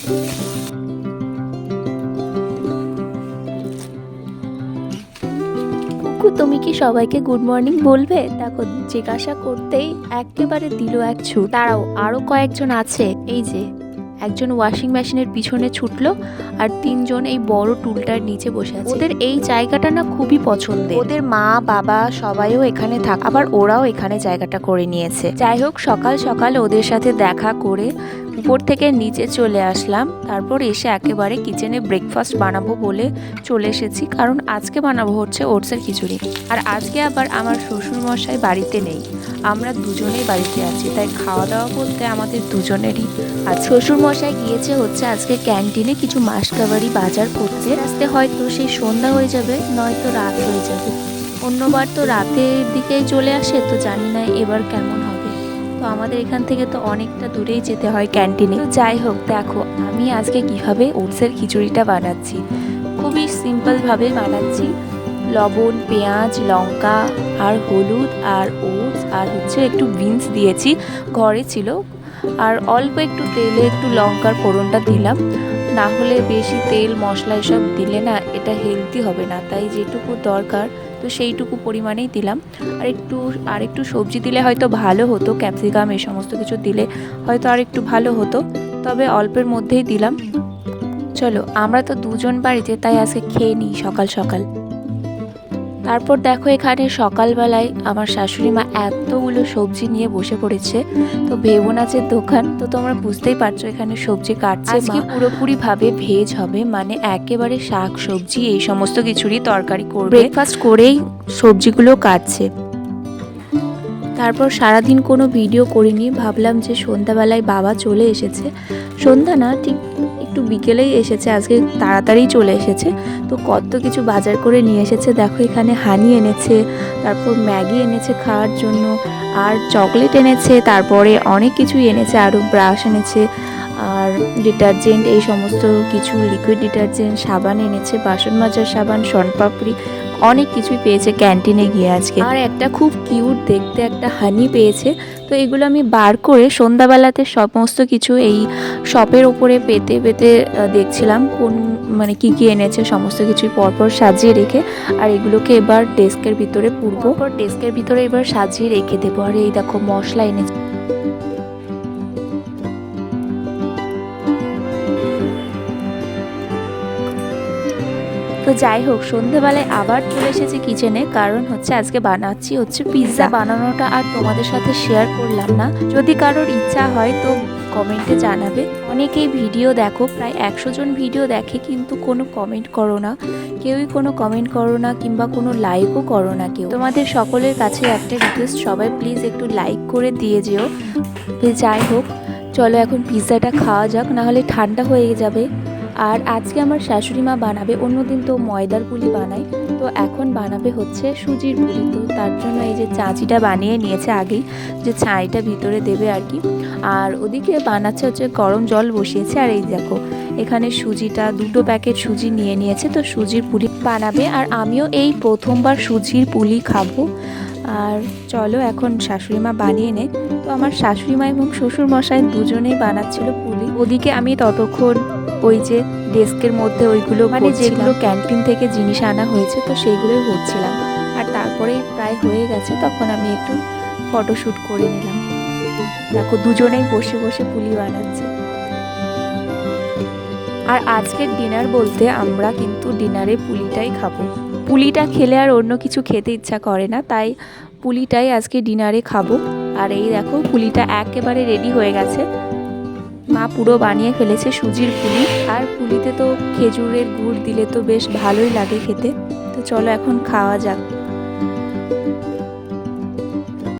কুকু, তুমি কি সবাইকে গুড মর্নিং বলবে? দেখো, জিজ্ঞাসা করতেই একেবারে দিল এক ছুট। দাঁড়াও আরও কয়েকজন আছে। এই যে, একজন ওয়াশিং মেশিনের পিছনে ছুটলো আর তিনজন এই বড় টুলটার নিচে বসে আছে। ওদের এই জায়গাটা না খুবই পছন্দের। ওদের মা, বাবা সবাইও এখানে থাক, আবার ওরাও এখানে জায়গাটা করে নিয়েছে। যাই হোক, সকাল সকাল ওদের সাথে দেখা করে উপর থেকে নিচে চলে আসলাম। তারপর এসে একেবারে কিচেনে ব্রেকফাস্ট বানাবো বলে চলে এসেছি। কারণ আজকে বানাবো হচ্ছে ওটসের খিচুড়ি। আর আজকে আবার আমার শ্বশুরমশাই বাড়িতে নেই। আমরা দুজনেই বাড়িতে আছি। তাই খাওয়া দাওয়া বলতে আমাদের দুজনেরই। আর শ্বশুরমশাই গিয়েছে হচ্ছে আজকে ক্যান্টিনে কিছু মাসকাবারি বাজার করতে। আসতে হয়তো সেই সন্ধ্যা হয়ে যাবে, নয়তো রাত হয়ে যাবে। অন্যবার তো রাতের দিকেই চলে আসে, তো জানি না এবার কেমন তো আমাদের এখান থেকে তো অনেকটা দূরেই যেতে হয় ক্যান্টিনে। যাই হোক, দেখো, আমি আজকে কীভাবে ওটসের খিচুড়িটা বানাচ্ছি। খুবই সিম্পলভাবে বানাচ্ছি। লবণ, পেঁয়াজ, লঙ্কা, আর হলুদ, আর ওটস, আর হচ্ছে একটু বিনস দিয়েছি। ঘরে ছিল। আর অল্প একটু তেলে একটু লঙ্কার ফোড়নটা দিলাম। না হলে বেশি তেল, মশলা এসব দিলে না এটা হেলদি হবে না। তাই যেটুকু দরকার, তো সেইটুকু পরিমাণেই দিলাম। আর একটু আর একটু সবজি দিলে হয়তো ভালো হতো ক্যাপসিকাম এই সমস্ত কিছু দিলে হয়তো আর একটু ভালো হতো। তবে অল্পের মধ্যেই দিলাম। চলো, আমরা তো দুজন বাড়িতে, তাই আজকে খেয়ে নিই সকাল সকাল। তারপর দেখো এখানে সকালবেলায় আমার শাশুড়ি মা এতগুলো সবজি নিয়ে বসে পড়েছে। তো ভেবো নাচের দোকান তো তোমরা বুঝতেই পারছ এখানে সবজি কাটছে আজকে পুরোপুরি ভাবে ভেজ হবে মানে একেবারে শাক সবজি এই সমস্ত কিছুরই তরকারি করবে। ব্রেকফাস্ট করেই সবজিগুলো কাটছে। তারপর সারাদিন কোনো ভিডিও করিনি, ভাবলাম যে সন্ধ্যাবেলায় বাবা চলে এসেছে। সন্ধ্যা না, ঠিক একটু বিকেলেই এসেছে, আজকে তাড়াতাড়ি চলে এসেছে। তো কত কিছু বাজার করে নিয়ে এসেছে, দেখো এখানে হানি এনেছে, তারপর ম্যাগি এনেছে খাওয়ার জন্য, আর চকলেট এনেছে, তারপরে অনেক কিছুই এনেছে, আরও ব্রাশ এনেছে, আর ডিটারজেন্ট, এই সমস্ত কিছু, লিকুইড ডিটারজেন্ট, সাবান এনেছে, বাসন মাজার সাবান, শনপাপড়ি অনেক কিছুই পেয়েছে ক্যান্টিনে গিয়ে আজকে। আর একটা খুব কিউট দেখতে একটা হানি পেয়েছে। তো এগুলো আমি বার করে সন্ধ্যাবেলাতে সমস্ত কিছু এই শপের ওপরে পেতে পেতে দেখছিলাম কোন মানে কি কি এনেছে, সমস্ত কিছুই পরপর সাজিয়ে রেখে। আর এগুলোকে এবার ডেস্কের ভিতরে পুরবো। পর ডেস্কের ভিতরে এবার সাজিয়ে রেখে দেবো। আর এই দেখো মশলা এনেছে। তো যাই হোক সন্ধেবেলায় আবার চলে এসেছি কিচেনে কারণ হচ্ছে আজকে বানাচ্ছি হচ্ছে পিৎজা বানানোটা আর তোমাদের সাথে শেয়ার করলাম না। যদি কারোর ইচ্ছা হয় তো কমেন্টে জানাবে। অনেকেই ভিডিও দেখো প্রায় একশো জন ভিডিও দেখে কিন্তু কোনো কমেন্ট করো না। কেউই কোনো কমেন্ট করো না কিংবা কোনো লাইকও করো না কেউ। তোমাদের সকলের কাছে একটা রিকোয়েস্ট সবাই প্লিজ একটু লাইক করে দিয়ে যেও। যাই হোক চলো এখন পিৎজাটা খাওয়া যাক নাহলে ঠান্ডা হয়ে যাবে। আর আজকে আমার শাশুড়ি মা বানাবে, অন্যদিন তো ময়দার পুলি বানাই তো এখন বানাবে হচ্ছে সুজির পুলি। তো তার জন্য এই যে চাঁচিটা বানিয়ে নিয়েছে আগেই, যে ছাইটা ভিতরে দেবে আর কি। আর ওদিকে বানাচ্ছে হচ্ছে গরম জল বসিয়েছে, আর এই দেখো, এখানে সুজিটা, দুটো প্যাকেট সুজি নিয়ে নিয়েছে, তো সুজির পুলি বানাবে। আর আমিও এই প্রথমবার সুজির পুলি খাব। আর চলো এখন শাশুড়ি মা বানিয়ে নে তো আমার শাশুড়ি মা এবং শ্বশুর মশাই দুজনেই বানাচ্ছিল পুলি। ওদিকে আমি ততক্ষণ ওই যে ডেস্কের মধ্যে ওইগুলো মানে যেগুলো ক্যান্টিন থেকে জিনিস আনা হয়েছে তো সেইগুলোই হচ্ছিলাম। আর তারপরে প্রায় হয়ে গেছে তখন আমি একটু ফটোশ্যুট করে নিলাম। দেখো দুজনেই বসে বসে পুলি বানাচ্ছে। আর আজকের ডিনার বলতে আমরা কিন্তু ডিনারে পুলিটাই খাব। পুলিটা খেলে আর অন্য কিছু খেতে ইচ্ছা করে না, তাই পুলিটাই আজকে ডিনারে খাব। আর এই দেখো, পুলিটা একেবারে রেডি হয়ে গেছে। মা পুরো বানিয়ে ফেলেছে সুজির পুলি। আর পুলিতে তো খেজুরের গুড় দিলে তো বেশ ভালোই লাগে খেতে। তো চলো এখন খাওয়া যাক।